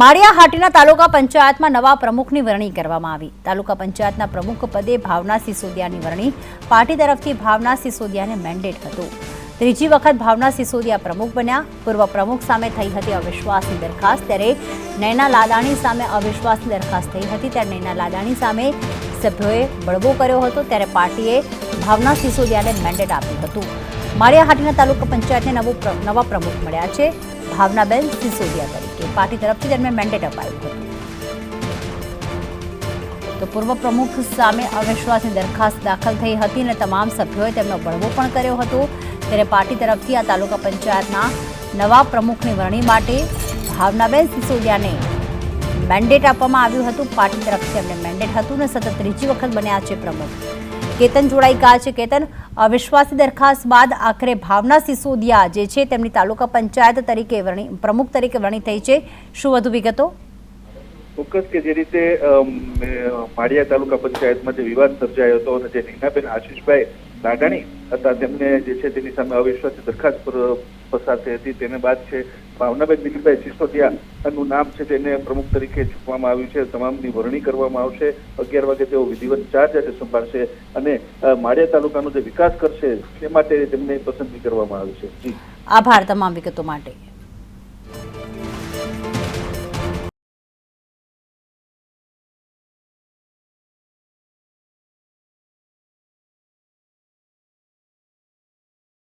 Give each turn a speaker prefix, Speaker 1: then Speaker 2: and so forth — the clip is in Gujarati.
Speaker 1: માળિયા હાટીના તાલુકા પંચાયતમાં નવા પ્રમુખની વરણી કરવામાં આવી. તાલુકા પંચાયતના પ્રમુખ પદે ભાવના સિસોદિયાની વરણી. પાર્ટી તરફથી ભાવના સિસોદિયાને મેન્ડેટ હતું. ત્રીજી વખત ભાવના સિસોદિયા પ્રમુખ બન્યા. પૂર્વ પ્રમુખ સામે થઈ હતી અવિશ્વાસની દરખાસ્ત. ત્યારે નૈના લાદાણી સામે અવિશ્વાસની દરખાસ્ત થઈ હતી. ત્યારે નૈના લાદાણી સામે સભ્યોએ બળવો કર્યો હતો. ત્યારે પાર્ટીએ ભાવના સિસોદિયાને મેન્ડેટ આપ્યું હતું. માળિયા હાટીના તાલુકા પંચાયતને નવું નવા પ્રમુખ મળ્યા છે. ભાવનાબેન સિસોદિયા તરીકે પાર્ટી તરફથી તેમને મેન્ડેટ અપાયું હતું. તો પૂર્વ પ્રમુખ સામે અવિશ્વાસની દરખાસ્ત દાખલ થઈ હતી અને તમામ સભ્યોએ તેમનો બળવો પણ કર્યો હતો. ત્યારે પાર્ટી તરફથી આ તાલુકા પંચાયતના નવા પ્રમુખની વરણી માટે ભાવનાબેન સિસોદિયાને મેન્ડેટ આપવામાં આવ્યું હતું. પાર્ટી તરફથી એમને મેન્ડેટ હતું અને સતત ત્રીજી વખત બન્યા છે પ્રમુખ. કેતન જોડાઈ ગયા છે. કેતન અવિશ્વાસી દરખાસ્ત બાદ આખરે ભાવના સિસોદિયા જે છે તેમની તાલુકા પંચાયત તરીકે વરણી, પ્રમુખ તરીકે વરણી થઈ છે. શું વધુ વિગતો?
Speaker 2: ચોક્કસ કે જે રીતે માળિયા તાલુકા પંચાયતમાં જે વિવાદ સર્જાયો હતો અને જે નીનાબેન આશીષભાઈ લાડાણી હતા, તેમને જે છે તેની સામે અવિશ્વાસી દરખાસ્ત પર પસાર થઈ હતી. તેને બાદ છે ભાવનાબેન દિલીપભાઈ સિસોદિયા નું નામ છે તેને પ્રમુખ તરીકે ચૂકવામાં આવ્યું છે. તમામની વરણી કરવામાં આવશે. અગિયાર વાગે તેઓ વિધિવત ચાર્જ આજે સંભાળશે અને માળિયા તાલુકાનો જે વિકાસ કરશે, તે માટે તેમને પસંદગી કરવામાં આવી છે.
Speaker 1: આભાર તમામ વિગતો માટે.